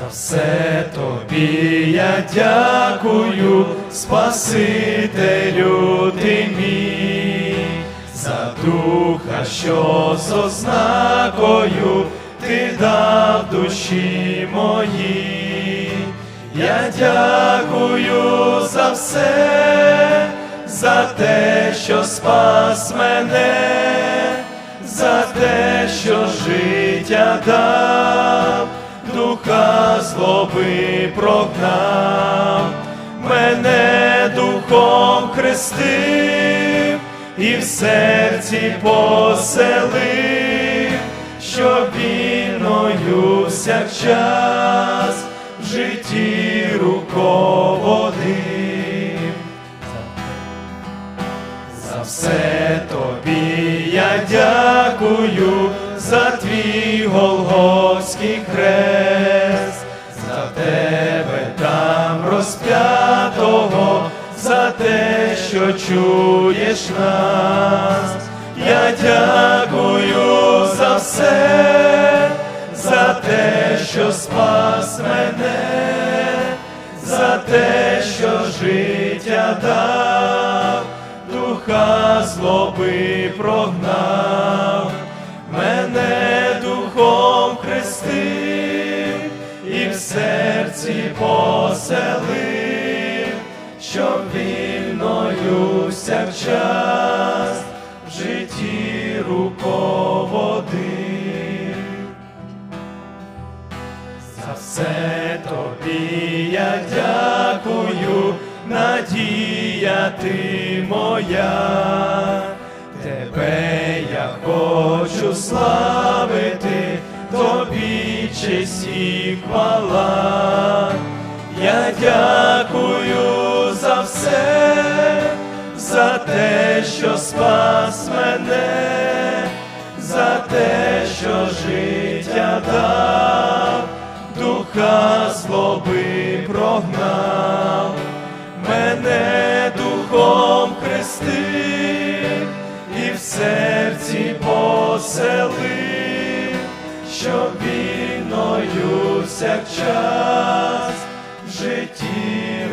За все тобі я дякую, Спасителю ти мій, за духа, що з ознакою ти дав душі моїй. Я дякую за все, за те, що спас мене, за те, що життя дав, злоби прогнав, мене духом хрестив і в серці поселив, щоб віною всякчас в житті руководив. За все тобі розп'ятого, за те, що чуєш нас. Я дякую за все, за те, що спас мене, за те, що життя дав, духа злоби прогнав, мене духом хрестив і в серці поселив, щоб вільною всякчас в житті руководив. За все тобі я дякую, надія ти моя, тебе я хочу славити, тобі честь і хвала. Дякую за все, за те, що спас мене, за те, що життя дав, духа злоби прогнав, мене духом хрестив і в серці поселив, щоб вільною всякчас житті